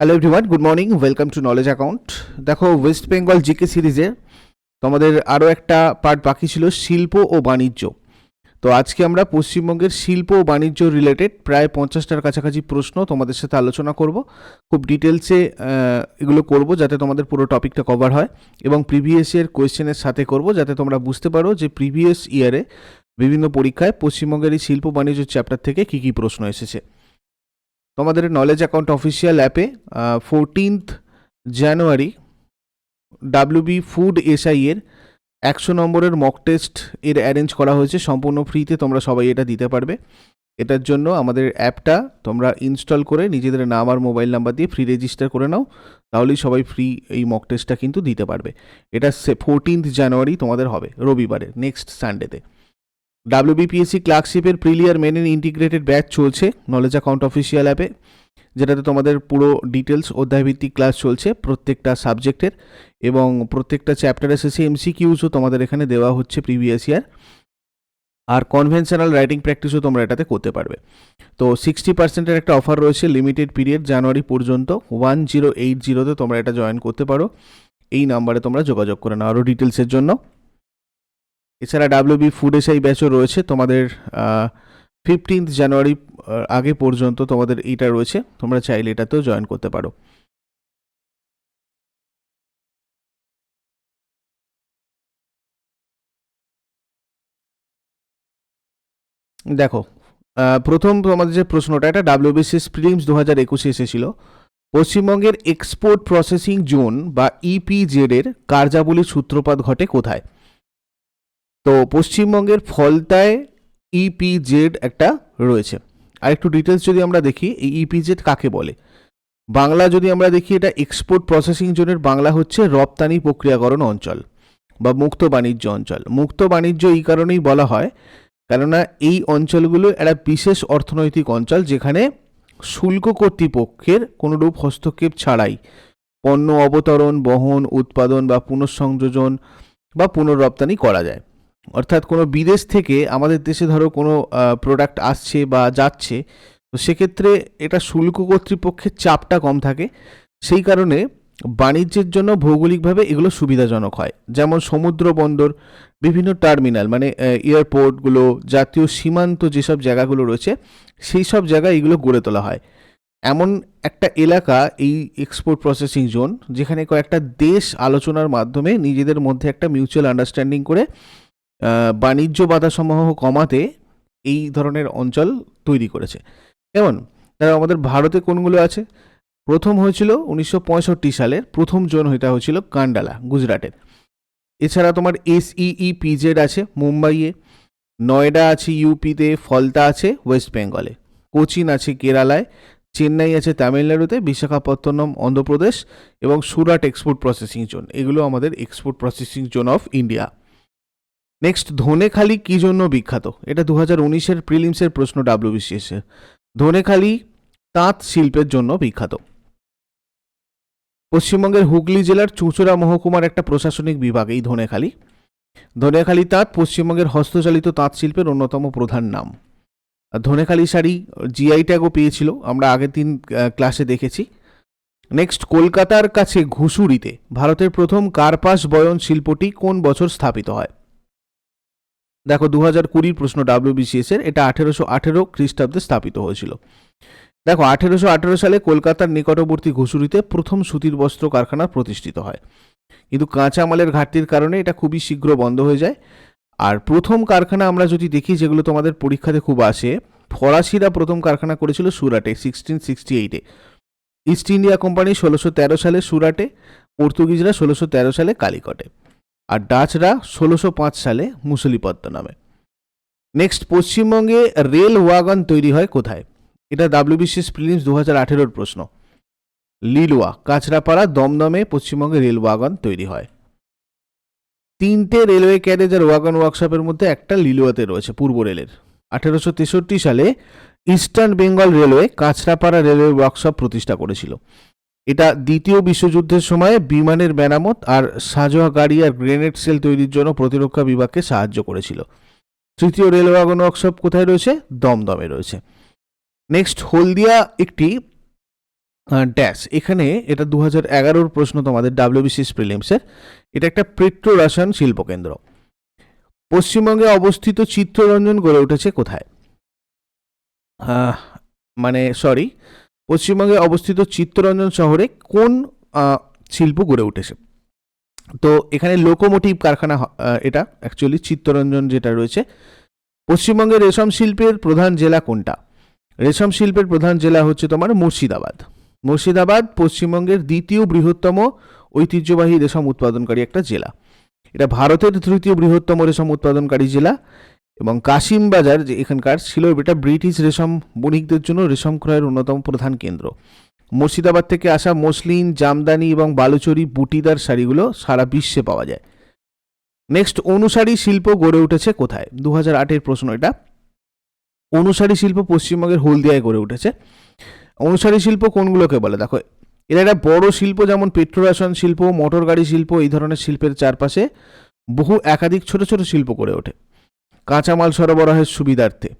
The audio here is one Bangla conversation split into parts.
Hello everyone good morning welcome to Knowledge Account দেখো ওয়েস্ট বেঙ্গল জিকে সিরিজে তোমাদের আরও একটা পার্ট বাকি ছিল, শিল্প ও বাণিজ্য। তো আজকে আমরা পশ্চিমবঙ্গের শিল্প ও বাণিজ্য রিলেটেড প্রায় পঞ্চাশটার কাছাকাছি প্রশ্ন তোমাদের সাথে আলোচনা করব। খুব ডিটেলসে এগুলো করব যাতে তোমাদের পুরো টপিকটা কভার হয় এবং প্রিভিয়াস ইয়ার কোয়েশ্চেনের সাথে করব যাতে তোমরা বুঝতে পারো যে প্রিভিয়াস ইয়ারে বিভিন্ন পরীক্ষায় পশ্চিমবঙ্গের এই শিল্প বাণিজ্য চ্যাপ্টার থেকে কী কী প্রশ্ন এসেছে। তোমাদের নলেজ অ্যাকাউন্ট অফিসিয়াল অ্যাপে fourteenth January WB food SI এর একশো নম্বরের মক টেস্ট এর অ্যারেঞ্জ করা হয়েছে। সম্পূর্ণ ফ্রিতে তোমরা সবাই এটা দিতে পারবে। এটার জন্য আমাদের অ্যাপটা তোমরা ইনস্টল করে নিজেদের নাম আর মোবাইল নাম্বার দিয়ে ফ্রি রেজিস্টার করে নাও। তাহলেই সবাই ফ্রি এই মক টেস্টটা কিন্তু দিতে পারবে। এটা ফোরটিন্থ জানুয়ারি তোমাদের হবে, রবিবারে নেক্সট সানডেতে ডাব্লিউবিপিএসসি ক্লার্কশিপের প্রিলিয়ার মেন ইন্টিগ্রেটেড ব্যাচ চলছে নলেজ অ্যাকাউন্ট অফিসিয়াল অ্যাপে যেটাতে তোমাদের পুরো ডিটেলস অধ্যায়ভিত্তিক ক্লাস চলছে প্রত্যেকটা সাবজেক্টের এবং প্রত্যেকটা চ্যাপ্টারের শেষে এমসিকিউজও তোমাদের এখানে দেওয়া হচ্ছে প্রিভিয়াস ইয়ার আর কনভেনশনাল রাইটিং প্র্যাকটিসও তোমরা এটাতে করতে পারবে। তো সিক্সটি পার্সেন্টের একটা অফার রয়েছে লিমিটেড পিরিয়ড জানুয়ারি পর্যন্ত ওয়ান জিরো এইট জিরোতে তোমরা এটা জয়েন করতে পারো। এই নাম্বারে তোমরা যোগাযোগ করে নাও আরও ডিটেলসের জন্য। এছাড়া ডাব্লিউবি ফুড এসআই ব্যাচও রয়েছে। তোমাদের ফিফটিন্থ জানুয়ারি আগে পর্যন্ত তোমাদের এইটা রয়েছে। তোমরা চাইলে এটাতেও জয়েন করতে পারো। দেখো প্রথম তোমাদের যে প্রশ্নটা, এটা ডাব্লিউবিসিএস প্রিলিমস দু হাজার একুশে এসেছিল। পশ্চিমবঙ্গের এক্সপোর্ট প্রসেসিং জোন বা ইপিজেড এর কার্যাবলীর সূত্রপাত ঘটে কোথায়? তো পশ্চিমবঙ্গের ফলতায় ইপিজেড একটা রয়েছে। আর একটু ডিটেলস যদি আমরা দেখি, এই ইপিজেড কাকে বলে? বাংলা যদি আমরা দেখি, এটা এক্সপোর্ট প্রসেসিং জোনের বাংলা হচ্ছে রপ্তানি প্রক্রিয়াকরণ অঞ্চল বা মুক্ত বাণিজ্য অঞ্চল। মুক্ত বাণিজ্য এই কারণেই বলা হয়, কেননা এই অঞ্চলগুলো একটা বিশেষ অর্থনৈতিক অঞ্চল যেখানে শুল্ক কর্তৃপক্ষের কোনোরূপ হস্তক্ষেপ ছাড়াই পণ্য অবতরণ, বহন, উৎপাদন বা পুনঃসংযোজন বা পুনর্রপ্তানি করা যায়। অর্থাৎ কোনো বিদেশ থেকে আমাদের দেশে ধরো কোনো প্রোডাক্ট আসছে বা যাচ্ছে, তো সেক্ষেত্রে এটা শুল্ক কর্তৃপক্ষের চাপটা কম থাকে। সেই কারণে বাণিজ্যের জন্য ভৌগোলিকভাবে এগুলো সুবিধাজনক হয়। যেমন সমুদ্র বন্দর, বিভিন্ন টার্মিনাল মানে এয়ারপোর্টগুলো জাতীয় সীমান্ত যেসব জায়গাগুলো রয়েছে, সেই সব জায়গায় এগুলো গড়ে তোলা হয়। এমন একটা এলাকা এই এক্সপোর্ট প্রসেসিং জোন যেখানে কয়েকটা দেশ আলোচনার মাধ্যমে নিজেদের মধ্যে একটা মিউচুয়াল আন্ডারস্ট্যান্ডিং করে বাণিজ্য বাধাসমূহ কমাতে এই ধরনের অঞ্চল তৈরি করেছে। যেমন তারা আমাদের ভারতে কোনগুলো আছে? প্রথম হয়েছিল উনিশশো পঁয়ষট্টি সালের, প্রথম জোন এটা হয়েছিল কান্ডালা, গুজরাটের। এছাড়া তোমার এসইই, পিজেড আছে মুম্বাইয়ে, নয়ডা আছে ইউপিতে, ফলতা আছে ওয়েস্ট বেঙ্গলে, কোচিন আছে কেরালায়, চেন্নাই আছে তামিলনাড়ুতে, বিশাখাপত্তনম, অন্ধ্রপ্রদেশ এবং সুরাট এক্সপোর্ট প্রসেসিং জোন। এগুলো আমাদের export processing zone of India. Next Dhanekhali কি জন্য বিখ্যাত? এটা দু হাজার উনিশের প্রিলিমসের প্রশ্ন ডাব্লিউবিসিএস এর। ধনেখালি তাঁত শিল্পের জন্য বিখ্যাত। পশ্চিমবঙ্গের হুগলি জেলার চুঁচুড়া মহকুমার একটা প্রশাসনিক বিভাগ, এই ধনেখালি ধনেখালি তাঁত পশ্চিমবঙ্গের হস্তচালিত তাঁত শিল্পের অন্যতম প্রধান নাম। ধনেখালি শাড়ি জিআই ট্যাগও পেয়েছিল, আমরা আগের দিন ক্লাসে দেখেছি। নেক্সট কলকাতার কাছে ঘুষুরিতে, ভারতের প্রথম কার্পাস বয়ন শিল্পটি কোন বছর স্থাপিত হয়? দেখো দু হাজার কুড়ির প্রশ্ন ডাব্লিউবিসিএস এর, এটা আঠেরোশো আঠেরো খ্রিস্টাব্দে স্থাপিত হয়েছিল। দেখো, আঠেরোশো আঠেরো সালে কলকাতার নিকটবর্তী ঘুষুরিতে প্রথম সুতির বস্ত্র কারখানা প্রতিষ্ঠিত হয়। কিন্তু কাঁচামালের ঘাটতির কারণে এটা খুবই শীঘ্র বন্ধ হয়ে যায়। আর প্রথম কারখানা আমরা যদি দেখি, যেগুলো তোমাদের পরীক্ষাতে খুব আসে, ফরাসিরা প্রথম কারখানা করেছিল সুরাটে সিক্সটিন সিক্সটি এইটে। ইস্ট ইন্ডিয়া কোম্পানি ষোলোশো তেরো সালে সুরাটে, পর্তুগিজরা ষোলোশো তেরো সালে কালিকটে। আর ডাচরা ষোলোশো সালে মুসলিপদ্ম নেক্সট পশ্চিমবঙ্গে রেল ওয়াগন তৈরি হয় কোথায়? এটা ডাব্লিউবিসিএস প্রিলিমস দু হাজার আঠেরোর প্রশ্ন। লিলুয়া, কাঁচরাপাড়া, দমদমে পশ্চিমবঙ্গে রেল ওয়াগন তৈরি হয়। তিনটে রেলওয়ে ক্যারেজ আর ওয়াগন ওয়ার্কশপের মধ্যে একটা লিলুয়াতে রয়েছে, পূর্ব রেলের। আঠেরোশো তেষট্টি সালে Eastern Bengal Railway Kanchrapara railway workshop প্রতিষ্ঠা করেছিল। এটা দ্বিতীয় বিশ্বযুদ্ধের সময় বিমানের মেরামত আর সাজোয়া গাড়ি আর গ্রেনেড সেল তৈরির জন্য প্রতিরক্ষা বিভাগকে সাহায্য করেছিল। তৃতীয় রেলওয়াগন ওয়ার্কশপ কোথায় রয়েছে? দমদমে রয়েছে। নেক্সট, হলদিয়া একটি ড্যাশ। এখানে এটা দু হাজার এগারোর প্রশ্ন তোমাদের ডাব্লিউবিসিএস প্রিলিমসের। এটা একটা পেট্রো রসায়ন শিল্পকেন্দ্র পশ্চিমবঙ্গে অবস্থিত চিত্তরঞ্জন গড়ে উঠেছে কোথায়? মানে সরি পশ্চিমবঙ্গে অবস্থিত চিত্তরঞ্জন শহরে কোন শিল্প গড়ে উঠেছে? তো এখানে লোকোমোটিভ কারখানা এটা অ্যাকচুয়ালি চিত্তরঞ্জন যেটা রয়েছে। পশ্চিমবঙ্গের রেশম শিল্পের প্রধান জেলা কোনটা? রেশম শিল্পের প্রধান জেলা হচ্ছে তোমার মুর্শিদাবাদ। মুর্শিদাবাদ পশ্চিমবঙ্গের দ্বিতীয় বৃহত্তম ঐতিহ্যবাহী রেশম উৎপাদনকারী একটা জেলা। এটা ভারতের তৃতীয় বৃহত্তম রেশম উৎপাদনকারী জেলা। এবং কাশিম বাজার যে এখানকার ছিল এটা ব্রিটিশ রেশম বণিকদের জন্য রেশম ক্রয়ের অন্যতম প্রধান কেন্দ্র। মুর্শিদাবাদ থেকে আসা মসলিন, জামদানি এবং বালুচরি, বুটিদার শাড়িগুলো সারা বিশ্বে পাওয়া যায়। নেক্সট অনুসারী শিল্প গড়ে উঠেছে কোথায়? দু হাজার আটের প্রশ্ন এটা। অনুসারী শিল্প পশ্চিমবঙ্গের হলদিয়ায় গড়ে উঠেছে। অনুসারী শিল্প কোনগুলোকে বলে? দেখো, এরা একটা বড় শিল্প, যেমন পেট্রোরাসায়ন শিল্প মোটর গাড়ি শিল্প, এই ধরনের শিল্পের চারপাশে বহু একাধিক ছোট ছোট শিল্প গড়ে ওঠে। কাঁচামাল সরবরাহের সুবিধার্থে।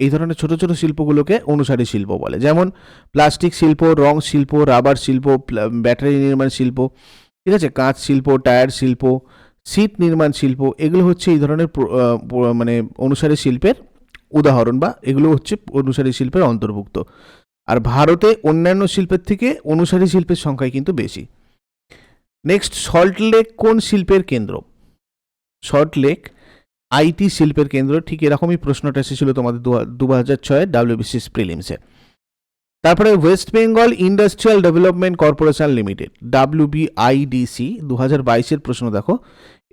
এই ধরনের ছোট ছোট শিল্পগুলোকে অনুসারী শিল্প বলে। যেমন প্লাস্টিক শিল্প, রং শিল্প, রাবার শিল্প ব্যাটারি নির্মাণ শিল্প, ঠিক আছে? কাঁচ শিল্প, টায়ার শিল্প সিট নির্মাণ শিল্প, এগুলো হচ্ছে এই ধরনের মানে অনুসারী শিল্পের উদাহরণ বা এগুলো হচ্ছে অনুসারী শিল্পের অন্তর্ভুক্ত। আর ভারতে অন্যান্য শিল্পের থেকে অনুসারী শিল্পের সংখ্যাই কিন্তু বেশি। নেক্সট, সল্ট লেক কোন শিল্পের কেন্দ্র? সল্ট লেক আইটি শিল্পের কেন্দ্র, ঠিক এরকমই প্রশ্নটা এসেছিল তোমাদের দু হাজার ছয়ের ডাব্লিউবিসিএস প্রিলিমসে। তারপরে West Bengal Industrial Development Corporation Limited, WBIDC দু হাজার বাইশের প্রশ্ন দেখো।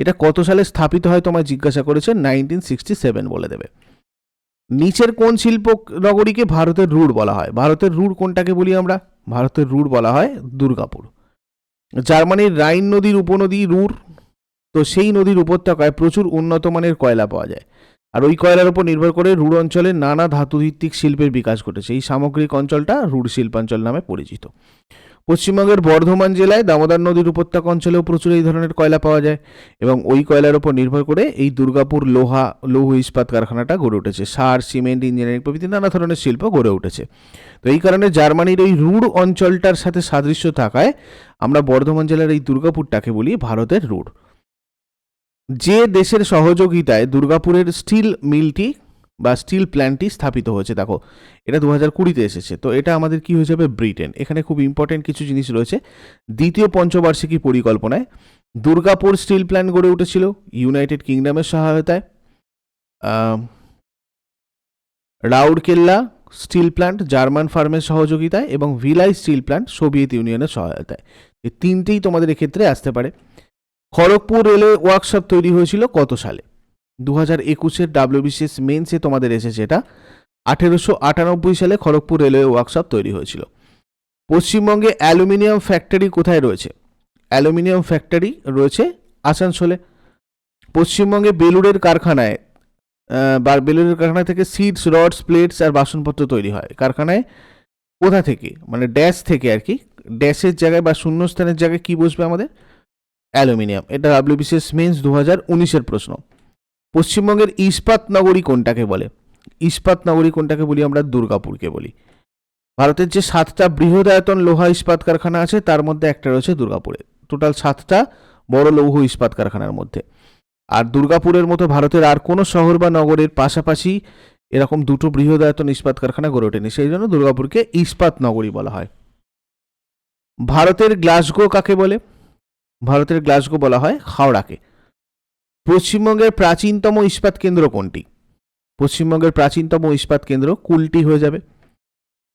এটা কত সালে স্থাপিত হয় তোমায় জিজ্ঞাসা করেছে? নাইনটিন সিক্সটি সেভেন বলে দেবে। নিচের কোন শিল্প নগরীকে ভারতের রুড় বলা হয়? ভারতের রুড় কোনটাকে বলি আমরা? ভারতের রুড় বলা হয় দুর্গাপুর। জার্মানির রাইন নদীর উপনদী রুর তো সেই নদীর উপত্যকায় প্রচুর উন্নত মানের কয়লা পাওয়া যায়। আর ওই কয়লার উপর নির্ভর করে রুড় অঞ্চলে নানা ধাতুভিত্তিক শিল্পের বিকাশ ঘটেছে। এই সামগ্রিক অঞ্চলটা রুড় শিল্পাঞ্চল নামে পরিচিত। পশ্চিমবঙ্গের বর্ধমান জেলায় দামোদর নদীর উপত্যকা অঞ্চলেও প্রচুর এই ধরনের কয়লা পাওয়া যায় এবং ওই কয়লার উপর নির্ভর করে এই দুর্গাপুর লোহা, লৌহ ইস্পাত কারখানাটা গড়ে উঠেছে। সার, সিমেন্ট, ইঞ্জিনিয়ারিং প্রভৃতি নানা ধরনের শিল্প গড়ে উঠেছে। তো এই কারণে জার্মানির ওই রুড় অঞ্চলটার সাথে সাদৃশ্য থাকায় আমরা বর্ধমান জেলার এই দুর্গাপুরটাকে বলি ভারতের রুড়। যে দেশের সহযোগিতায় দুর্গাপুরের স্টিল মিলটি বা স্টিল প্ল্যান্টটি স্থাপিত হয়েছে, দেখো, এটা দু হাজার কুড়িতে এসেছে। তো এটা আমাদের কি হয়ে যাবে? ব্রিটেন। এখানে খুব ইম্পর্টেন্ট কিছু জিনিস রয়েছে। দ্বিতীয় পঞ্চবার্ষিকী পরিকল্পনায় দুর্গাপুর স্টিল প্ল্যান্ট গড়ে উঠেছিল ইউনাইটেড কিংডমের সহায়তায়। রাউরকেল্লা স্টিল প্ল্যান্ট জার্মান ফার্মের সহযোগিতায় এবং ভিলাই স্টিল প্ল্যান্ট সোভিয়েত ইউনিয়নের সহায়তায়। এই তিনটেই তোমাদের এক্ষেত্রে আসতে পারে। খড়গপুর রেলওয়ে ওয়ার্কশপ তৈরি হয়েছিল কত সালে? দু হাজার একুশের ডাব্লিউবিসিএস মেন্সে তোমাদের এসেছে এটা। আঠেরোশো আটানব্বই সালে খড়গপুর রেলওয়ে ওয়ার্কশপ তৈরি হয়েছিল। পশ্চিমবঙ্গে অ্যালুমিনিয়াম ফ্যাক্টরি কোথায় রয়েছে? অ্যালুমিনিয়াম ফ্যাক্টরি রয়েছে আসানসোলে। পশ্চিমবঙ্গে বেলুড়ের কারখানায় বা বেলুড়ের কারখানা থেকে সিডস, রডস, প্লেটস আর বাসনপত্র তৈরি হয়। কারখানায় কোথা থেকে? মানে ড্যাশ থেকে আর কি। ড্যাশের জায়গায় বা শূন্যস্থানের জায়গায় কি বসবে আমাদের? অ্যালুমিনিয়াম। এটা ডাব্লিউবিসিএস মেন্স দু হাজার উনিশের প্রশ্ন। পশ্চিমবঙ্গের ইস্পাত নগরী কোনটাকে বলে? ইস্পাত নগরী কোনটাকে বলি আমরা? দুর্গাপুরকে বলি। ভারতের যে সাতটা বৃহদায়তন লোহা ইস্পাত কারখানা আছে, তার মধ্যে একটা রয়েছে দুর্গাপুরে। টোটাল সাতটা বড় লৌহ ইস্পাত কারখানার মধ্যে। আর দুর্গাপুরের মতো ভারতের আর কোনো শহর বা নগরের পাশাপাশি এরকম দুটো বৃহদায়তন ইস্পাত কারখানা গড়ে ওঠেনি। সেই জন্য দুর্গাপুরকে ইস্পাত নগরী বলা হয়। ভারতের গ্লাসগো কাকে বলে? ভারতের গ্লাসগো বলা হয় হাওড়াকে। পশ্চিমবঙ্গের প্রাচীনতম ইস্পাত কেন্দ্র কোনটি? পশ্চিমবঙ্গের প্রাচীনতম ইস্পাত কেন্দ্র কুলটি হয়ে যাবে।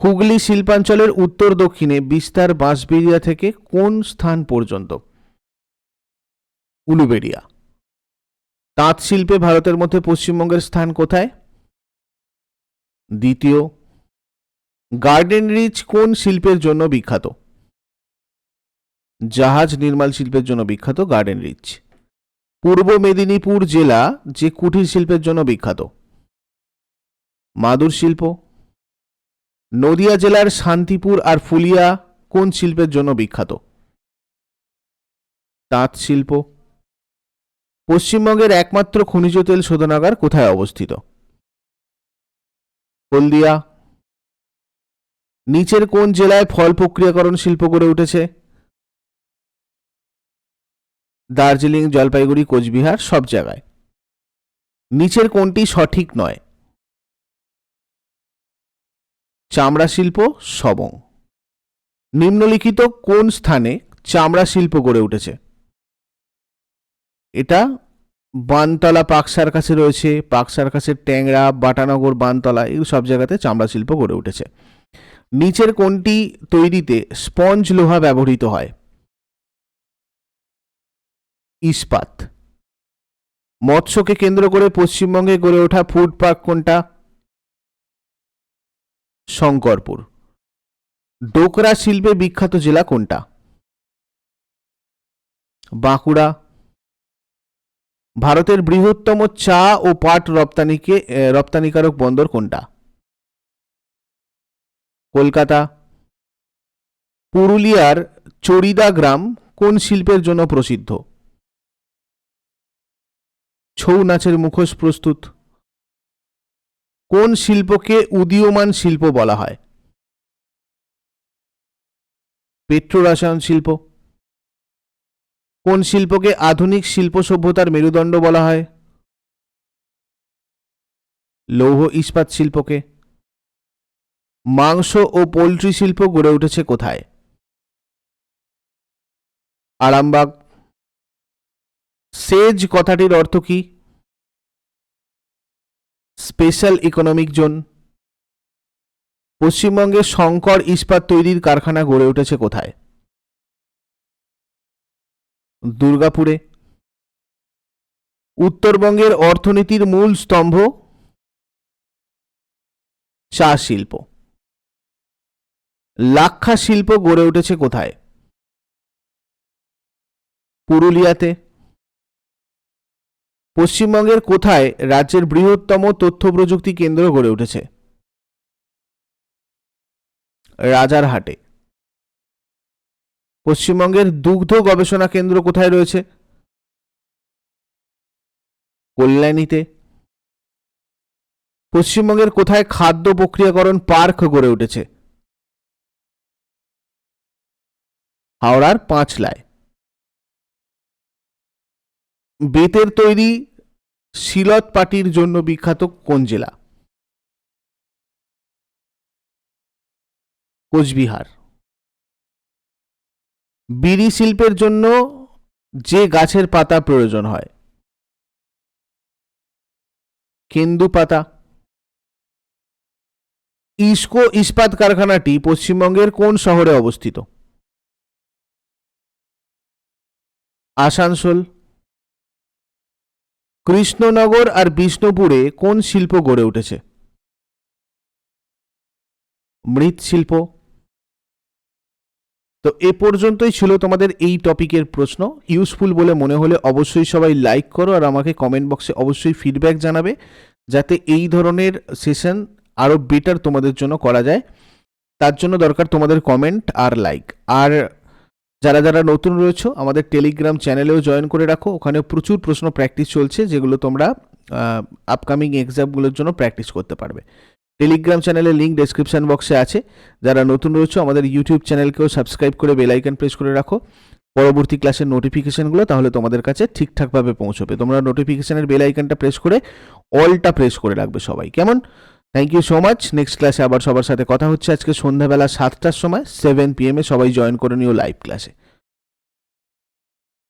হুগলি শিল্পাঞ্চলের উত্তর দক্ষিণে বিস্তার বাঁশবেড়িয়া থেকে কোন স্থান পর্যন্ত? উলুবেড়িয়া। তাঁত শিল্পে ভারতের মধ্যে পশ্চিমবঙ্গের স্থান কোথায়? দ্বিতীয় গার্ডেন রিচ কোন শিল্পের জন্য বিখ্যাত? জাহাজ নির্মাণ শিল্পের জন্য বিখ্যাত গার্ডেন রিচ পূর্ব মেদিনীপুর জেলা যে কুটির শিল্পের জন্য বিখ্যাত। মাদুর শিল্প। নদিয়া জেলার শান্তিপুর আর ফুলিয়া কোন শিল্পের জন্য বিখ্যাত? তাঁত শিল্প। পশ্চিমবঙ্গের একমাত্র খনিজ তেল শোধনাগার কোথায় অবস্থিত? হলদিয়া। নিচের কোন জেলায় ফল প্রক্রিয়াকরণ শিল্প গড়ে উঠেছে? দার্জিলিং, জলপাইগুড়ি, কোচবিহার সব জায়গায়। নিচের কোনটি সঠিক নয়? চামড়া শিল্প, সবং। নিম্নলিখিত কোন স্থানে চামড়া শিল্প গড়ে উঠেছে? এটা বানতলা, পাকসার কাছে রয়েছে। পাকসার কাছে ট্যাংরা, বাটানগর, বানতলা, এই সব জায়গাতে চামড়া শিল্প গড়ে উঠেছে। নিচের কোনটি তৈরিতে স্পঞ্জ লোহা ব্যবহৃত হয়? ইস্পাত। মৎস্যকে কেন্দ্র করে পশ্চিমবঙ্গে গড়ে ওঠা ফুড পার্ক কোনটা? শঙ্করপুর। ডোকরা শিল্পে বিখ্যাত জেলা কোনটা? বাঁকুড়া। ভারতের বৃহত্তম চা ও পাট রপ্তানিকে রপ্তানিকারক বন্দর কোনটা? কলকাতা। পুরুলিয়ার চড়িদা গ্রাম কোন শিল্পের জন্য প্রসিদ্ধ? ছৌ নাচের মুখোশ প্রস্তুত। কোন শিল্পকে উদীয়মান শিল্প বলা হয়? পেট্রোরসায়ন শিল্প। কোন শিল্পকে আধুনিক শিল্প সভ্যতার মেরুদণ্ড বলা হয়? লৌহ ইস্পাত শিল্পকে। মাংস ও পোলট্রি শিল্প গড়ে উঠেছে কোথায়? আরামবাগ সেজ কথাটির অর্থ কি? Special economic zone. পশ্চিমবঙ্গে শঙ্কর ইস্পাত তৈরির কারখানা গড়ে উঠেছে কোথায়? দুর্গাপুরে। উত্তরবঙ্গের অর্থনীতির মূল স্তম্ভ? চা শিল্প। লাক্ষা শিল্প গড়ে উঠেছে কোথায়? পুরুলিয়াতে। পশ্চিমবঙ্গের কোথায় রাজ্যের বৃহত্তম তথ্য প্রযুক্তি কেন্দ্র গড়ে উঠেছে? রাজারহাটে। পশ্চিমবঙ্গের দুগ্ধ গবেষণা কেন্দ্র কোথায় রয়েছে? কল্যাণীতে। পশ্চিমবঙ্গের কোথায় খাদ্য প্রক্রিয়াকরণ পার্ক গড়ে উঠেছে? হাওড়ার পাঁচলায়। বেতের তৈরি শিলত পাটির জন্য বিখ্যাত কোন জেলা? কোচবিহার। বিড়ি শিল্পের জন্য যে গাছের পাতা প্রয়োজন হয়, কেন্দু পাতা, ইস্কো ইস্পাত কারখানাটি পশ্চিমবঙ্গের কোন শহরে অবস্থিত? আসানসোল কৃষ্ণনগর আর বিষ্ণুপুরে কোন শিল্প গড়ে উঠেছে? মৃৎশিল্প তো এ পর্যন্তই ছিল তোমাদের এই টপিকের প্রশ্ন। ইউজফুল বলে মনে হলে অবশ্যই সবাই লাইক করো আর আমাকে কমেন্ট বক্সে অবশ্যই ফিডব্যাক জানাবে, যাতে এই ধরনের সেশন আরও বেটার তোমাদের জন্য করা যায়। তার জন্য দরকার তোমাদের কমেন্ট আর লাইক আর যারা যারা নতুন রয়েছে, আমাদের টেলিগ্রাম চ্যানেলেও জয়েন করে রাখো। ওখানে প্রচুর প্রশ্ন প্র্যাকটিস চলছে, যেগুলো তোমরা আপকামিং এক্সামগুলোর জন্য প্র্যাকটিস করতে পারবে। টেলিগ্রাম চ্যানেলের লিঙ্ক ডেসক্রিপশন বক্সে আছে। যারা নতুন রয়েছে, আমাদের ইউটিউব চ্যানেলকেও সাবস্ক্রাইব করে বেল প্রেস করে রাখো। পরবর্তী ক্লাসের নোটিফিকেশানগুলো তাহলে তোমাদের কাছে ঠিকঠাকভাবে পৌঁছবে। তোমরা নোটিফিকেশানের বেল আইকনটা প্রেস করে অলটা প্রেস করে রাখবে সবাই। কেমন? Thank you so much next ক্লাসে আবার সবার সাথে কথা হচ্ছে। আজকে সন্ধ্যাবেলা সাতটার সময় সেভেন পিএমে সবাই জয়েন করে নিও লাইভ ক্লাসে